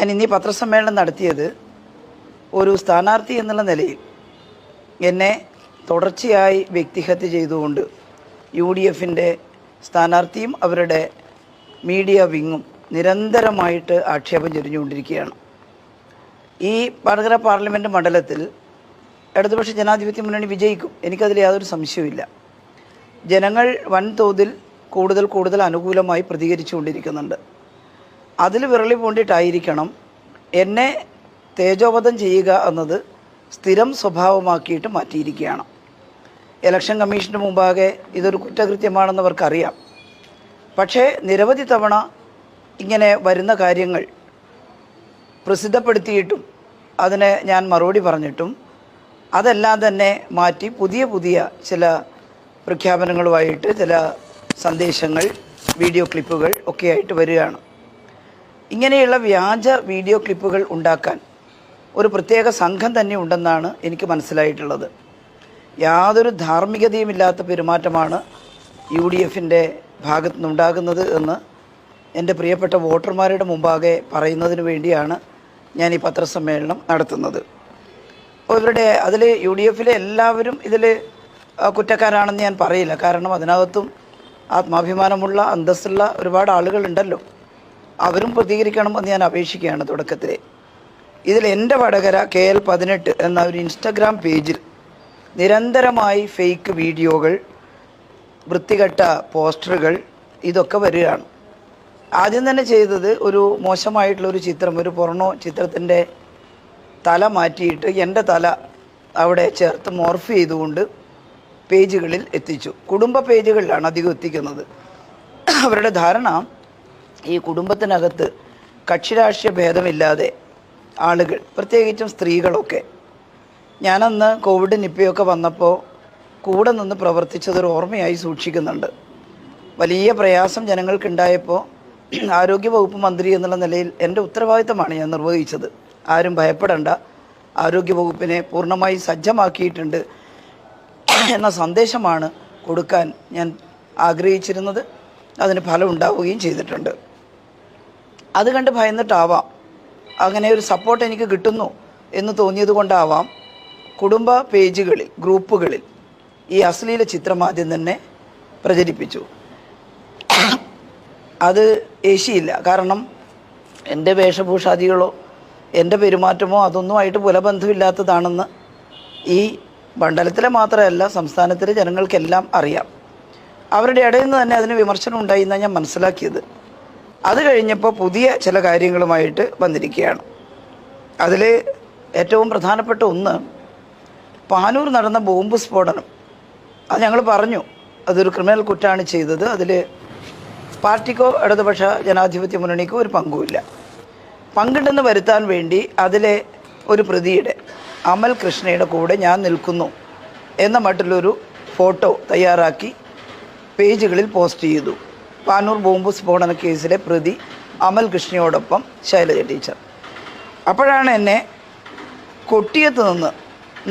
ഞാൻ ഇന്നീ പത്രസമ്മേളനം നടത്തിയത് ഒരു സ്ഥാനാർത്ഥി എന്നുള്ള നിലയിൽ എന്നെ തുടർച്ചയായി വ്യക്തിഹത്യ ചെയ്തുകൊണ്ട് യു ഡി എഫിന്റെ സ്ഥാനാർത്ഥിയും അവരുടെ മീഡിയ വിങ്ങും നിരന്തരമായിട്ട് ആക്ഷേപം ചൊരിഞ്ഞുകൊണ്ടിരിക്കുകയാണ്. ഈ വടകര പാർലമെന്റ് മണ്ഡലത്തിൽ ഇടതുപക്ഷ ജനാധിപത്യ മുന്നണി വിജയിക്കും. എനിക്കതിൽ യാതൊരു സംശയവുമില്ല. ജനങ്ങൾ വൻതോതിൽ കൂടുതൽ കൂടുതൽ അനുകൂലമായി പ്രതികരിച്ചുകൊണ്ടിരിക്കുന്നുണ്ട്. അതിൽ വിരളി പൂണ്ടിട്ടായിരിക്കണം എന്നെ തേജോവധം ചെയ്യുക എന്നത് സ്ഥിരം സ്വഭാവമാക്കിയിട്ട് മാറ്റിയിരിക്കുകയാണ്. ഇലക്ഷൻ കമ്മീഷന് മുമ്പാകെ ഇതൊരു കുറ്റകൃത്യമാണെന്ന് അവർക്കറിയാം പക്ഷേ നിരവധി തവണ ഇങ്ങനെ വരുന്ന കാര്യങ്ങൾ പ്രസിദ്ധപ്പെടുത്തിയിട്ടും അതിന് ഞാൻ മറുപടി പറഞ്ഞിട്ടും അതെല്ലാം തന്നെ മാറ്റി പുതിയ പുതിയ ചില പ്രഖ്യാപനങ്ങളുമായിട്ട് ചില സന്ദേശങ്ങൾ വീഡിയോ ക്ലിപ്പുകൾ ഒക്കെയായിട്ട് വരികയാണ്. ഇങ്ങനെയുള്ള വ്യാജ വീഡിയോ ക്ലിപ്പുകൾ ഉണ്ടാക്കാൻ ഒരു പ്രത്യേക സംഘം തന്നെ ഉണ്ടെന്നാണ് എനിക്ക് മനസ്സിലായിട്ടുള്ളത്. യാതൊരു ധാർമ്മികതയുമില്ലാത്ത പെരുമാറ്റമാണ് യു ഡി എഫിന്റെ ഭാഗത്തു നിന്നുണ്ടാകുന്നത് എന്ന് എന്റെ പ്രിയപ്പെട്ട വോട്ടർമാരുടെ മുമ്പാകെ പറയുന്നതിന് വേണ്ടിയാണ് ഞാൻ ഈ പത്രസമ്മേളനം നടത്തുന്നത്. അപ്പോൾ ഇവരുടെ അതിൽ യു ഡി എഫിലെ എല്ലാവരും ഇതിൽ കുറ്റക്കാരാണെന്ന് ഞാൻ പറയില്ല. കാരണം അതിനകത്തും ആത്മാഭിമാനമുള്ള അന്തസ്സുള്ള ഒരുപാട് ആളുകളുണ്ടല്ലോ. അവരും പ്രതികരിക്കണം എന്ന് ഞാൻ അപേക്ഷിക്കുകയാണ് തുടക്കത്തിൽ ഇതിൽ എന്റെ വടകര കെ എൽ പതിനെട്ട് എന്ന ഒരു ഇൻസ്റ്റഗ്രാം പേജിൽ നിരന്തരമായി ഫേക്ക് വീഡിയോകൾ വൃത്തികെട്ട പോസ്റ്ററുകൾ ഇതൊക്കെ വരികയാണ്. ആദ്യം തന്നെ ചെയ്തത് ഒരു മോശമായിട്ടുള്ളൊരു ചിത്രം ഒരു പൊറണോ ചിത്രത്തിന്റെ തല മാറ്റിയിട്ട് എന്റെ തല അവിടെ ചേർത്ത് മോർഫ് ചെയ്തുകൊണ്ട് പേജുകളിൽ എത്തിച്ചു. കുടുംബ പേജുകളിലാണ് അധികം എത്തിക്കുന്നത്. അവരുടെ ധാരണ ഈ കുടുംബത്തിനകത്ത് കക്ഷിരാഷ്ട്രീയ ഭേദമില്ലാതെ ആളുകൾ പ്രത്യേകിച്ചും സ്ത്രീകളൊക്കെ. ഞാനന്ന് കോവിഡ് നിപ്പയൊക്കെ വന്നപ്പോൾ കൂടെ നിന്ന് പ്രവർത്തിച്ചതൊരു ഓർമ്മയായി സൂക്ഷിക്കുന്നുണ്ട്. വലിയ പ്രയാസം ജനങ്ങൾക്കുണ്ടായപ്പോൾ ആരോഗ്യവകുപ്പ് മന്ത്രി എന്നുള്ള നിലയിൽ എന്റെ ഉത്തരവാദിത്തമാണ് ഞാൻ നിർവഹിച്ചത്. ആരും ഭയപ്പെടേണ്ട. ആരോഗ്യവകുപ്പിനെ പൂർണമായി സജ്ജമാക്കിയിട്ടുണ്ട് എന്ന സന്ദേശമാണ് കൊടുക്കാൻ ഞാൻ ആഗ്രഹിച്ചിരുന്നത്. അതിന് ഫലം ഉണ്ടാവുകയും ചെയ്തിട്ടുണ്ട്. അത് കണ്ട് ഭയന്നിട്ടാവാം. അങ്ങനെ ഒരു സപ്പോർട്ട് എനിക്ക് കിട്ടുന്നു എന്ന് തോന്നിയത് കൊണ്ടാവാം കുടുംബ പേജുകളിൽ ഗ്രൂപ്പുകളിൽ ഈ അശ്ലീല ചിത്രം ആദ്യം തന്നെ പ്രചരിപ്പിച്ചു. അത് ഏശിയില്ല. കാരണം എന്റെ വേഷഭൂഷാദികളോ എന്റെ പെരുമാറ്റമോ അതൊന്നുമായിട്ട് പുലബന്ധമില്ലാത്തതാണെന്ന് ഈ മണ്ഡലത്തിലെ മാത്രമല്ല സംസ്ഥാനത്തിലെ ജനങ്ങൾക്കെല്ലാം അറിയാം. അവരുടെ ഇടയിൽ നിന്ന് തന്നെ അതിന് വിമർശനം ഉണ്ടായി എന്നാണ് ഞാൻ മനസ്സിലാക്കിയത്. അത് കഴിഞ്ഞപ്പോൾ പുതിയ ചില കാര്യങ്ങളുമായിട്ട് വന്നിരിക്കുകയാണ്. അതിൽ ഏറ്റവും പ്രധാനപ്പെട്ട ഒന്ന് പാനൂർ നടന്ന ബോംബ് സ്ഫോടനം. അത് ഞങ്ങൾ പറഞ്ഞു അതൊരു ക്രിമിനൽ കുറ്റാണ് ചെയ്തത് അതിൽ പാർട്ടിക്കോ ഇടതുപക്ഷ ജനാധിപത്യ മുന്നണിക്കോ ഒരു പങ്കുമില്ല. പങ്കുണ്ടെന്ന് വരുത്താൻ വേണ്ടി അതിലെ ഒരു പ്രതിയുടെ അമൽ കൃഷ്ണയുടെ കൂടെ ഞാൻ നിൽക്കുന്നു എന്ന മട്ടിലൊരു ഫോട്ടോ തയ്യാറാക്കി പേജുകളിൽ പോസ്റ്റ് ചെയ്തു. പാനൂർ ബോംബ് സ്ഫോടന കേസിലെ പ്രതി അമൽ കൃഷ്ണയോടൊപ്പം ശൈലജ ടീച്ചർ. അപ്പോഴാണ് എന്നെ കൊട്ടിയത്ത് നിന്ന്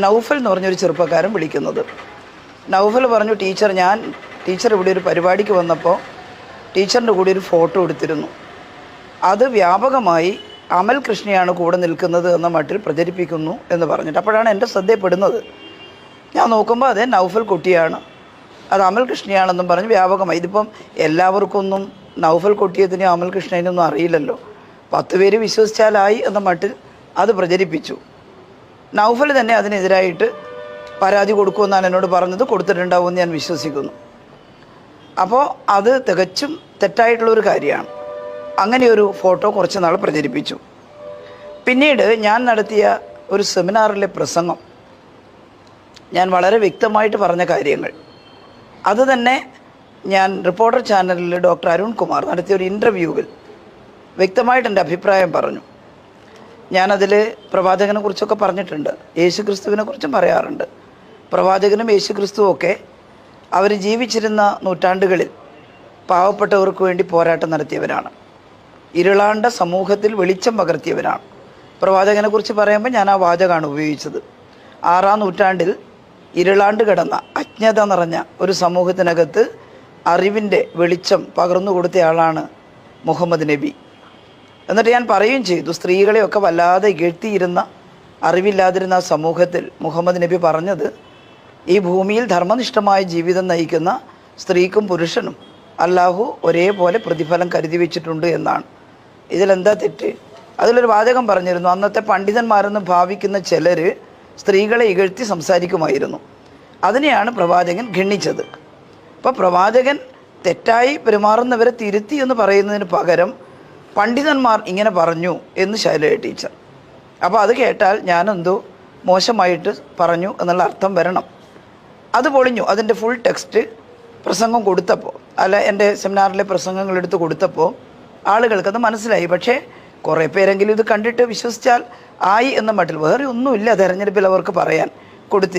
നൗഫൽ എന്ന് പറഞ്ഞൊരു ചെറുപ്പക്കാരൻ വിളിക്കുന്നത്. നൗഫൽ പറഞ്ഞു ടീച്ചർ ഞാൻ ടീച്ചർ ഇവിടെ ഒരു പരിപാടിക്ക് വന്നപ്പോൾ ടീച്ചറിന്റെ കൂടെ ഒരു ഫോട്ടോ എടുത്തിരുന്നു. അത് വ്യാപകമായി അമൽ കൃഷ്ണയാണ് കൂടെ നിൽക്കുന്നത് എന്ന മട്ടിൽ പ്രചരിപ്പിക്കുന്നു എന്ന് പറഞ്ഞിട്ട് അപ്പോഴാണ് എന്റെ ശ്രദ്ധയപ്പെടുന്നത് ഞാൻ നോക്കുമ്പോൾ അതെ നൗഫൽ കുട്ടിയാണ്. അത് അമൽ കൃഷ്ണയാണെന്നും പറഞ്ഞ് വ്യാപകമായി. ഇതിപ്പം എല്ലാവർക്കൊന്നും നൗഫൽ കൊട്ടിയതിനും അമൽ കൃഷ്ണനൊന്നും അറിയില്ലല്ലോ. പത്ത് പേര് വിശ്വസിച്ചാലായി എന്ന മട്ടിൽ അത് പ്രചരിപ്പിച്ചു. നൗഫൽ തന്നെ അതിനെതിരായിട്ട് പരാതി കൊടുക്കുമെന്നാണ് എന്നോട് പറഞ്ഞത്. കൊടുത്തിട്ടുണ്ടാവുമെന്ന് ഞാൻ വിശ്വസിക്കുന്നു. അപ്പോൾ അത് തികച്ചും തെറ്റായിട്ടുള്ളൊരു കാര്യമാണ്. അങ്ങനെ ഒരു ഫോട്ടോ കുറച്ച് നാൾ പ്രചരിപ്പിച്ചു. പിന്നീട് ഞാൻ നടത്തിയ ഒരു സെമിനാറിലെ പ്രസംഗം ഞാൻ വളരെ വ്യക്തമായിട്ട് പറഞ്ഞ കാര്യങ്ങൾ. അത് തന്നെ ഞാൻ റിപ്പോർട്ടർ ചാനലിൽ ഡോക്ടർ അരുൺ കുമാർ നടത്തിയ ഒരു ഇന്റർവ്യൂവിൽ വ്യക്തമായിട്ട് എന്റെ അഭിപ്രായം പറഞ്ഞു. ഞാനതിൽ പ്രവാചകനെ കുറിച്ചൊക്കെ പറഞ്ഞിട്ടുണ്ട് യേശു ക്രിസ്തുവിനെ കുറിച്ചും പറയാറുണ്ട്. പ്രവാചകനും യേശു ക്രിസ്തുവും ഒക്കെ അവർ ജീവിച്ചിരുന്ന നൂറ്റാണ്ടുകളിൽ പാവപ്പെട്ടവർക്ക് വേണ്ടി പോരാട്ടം നടത്തിയവരാണ്. ഇരുളാണ്ട സമൂഹത്തിൽ വെളിച്ചം പകർത്തിയവരാണ്. പ്രവാചകനെ കുറിച്ച് പറയുമ്പോൾ ഞാൻ ആ വാചകമാണ് ഉപയോഗിച്ചത്. ആറാം നൂറ്റാണ്ടിൽ ഇരുളാണ്ട് കിടന്ന അജ്ഞത നിറഞ്ഞ ഒരു സമൂഹത്തിനകത്ത് അറിവിന്റെ വെളിച്ചം പകർന്നു കൊടുത്തയാളാണ് മുഹമ്മദ് നബി. എന്നിട്ട് ഞാൻ പറയുകയും ചെയ്തു സ്ത്രീകളെയൊക്കെ വല്ലാതെ ഇകഴ്ത്തിയിരുന്ന അറിവില്ലാതിരുന്ന ആ സമൂഹത്തിൽ മുഹമ്മദ് നബി പറഞ്ഞത് ഈ ഭൂമിയിൽ ധർമ്മനിഷ്ഠമായ ജീവിതം നയിക്കുന്ന സ്ത്രീക്കും പുരുഷനും അല്ലാഹു ഒരേപോലെ പ്രതിഫലം കരുതി വെച്ചിട്ടുണ്ട് എന്നാണ്. ഇതിലെന്താ തെറ്റ്? അതിലൊരു വാചകം പറഞ്ഞിരുന്നു അന്നത്തെ പണ്ഡിതന്മാരെന്ന് ഭാവിക്കുന്ന ചിലർ സ്ത്രീകളെ ഇകഴ്ത്തി സംസാരിക്കുമായിരുന്നു. അതിനെയാണ് പ്രവാചകൻ ഖണ്ണിച്ചത് അപ്പോൾ പ്രവാചകൻ തെറ്റായി പെരുമാറുന്നവരെ തിരുത്തി എന്ന് പറയുന്നതിന് പകരം പണ്ഡിതന്മാർ ഇങ്ങനെ പറഞ്ഞു എന്ന് ശൈലജ ടീച്ചർ. അപ്പോൾ അത് കേട്ടാൽ ഞാനെന്തോ മോശമായിട്ട് പറഞ്ഞു എന്നുള്ള അർത്ഥം വരണം. അത് പൊളിഞ്ഞു. അതിന്റെ ഫുൾ ടെക്സ്റ്റ് പ്രസംഗം കൊടുത്തപ്പോൾ അല്ല എന്റെ സെമിനാറിലെ പ്രസംഗങ്ങൾ എടുത്ത് കൊടുത്തപ്പോൾ ആളുകൾക്കത് മനസ്സിലായി. പക്ഷേ കുറേ പേരെങ്കിലും ഇത് കണ്ടിട്ട് വിശ്വസിച്ചാൽ ആയി എന്ന മട്ടിൽ വേറെ ഒന്നുമില്ല തെരഞ്ഞെടുപ്പിൽ അവർക്ക് പറയാൻ കൊടുത്തിരിക്കും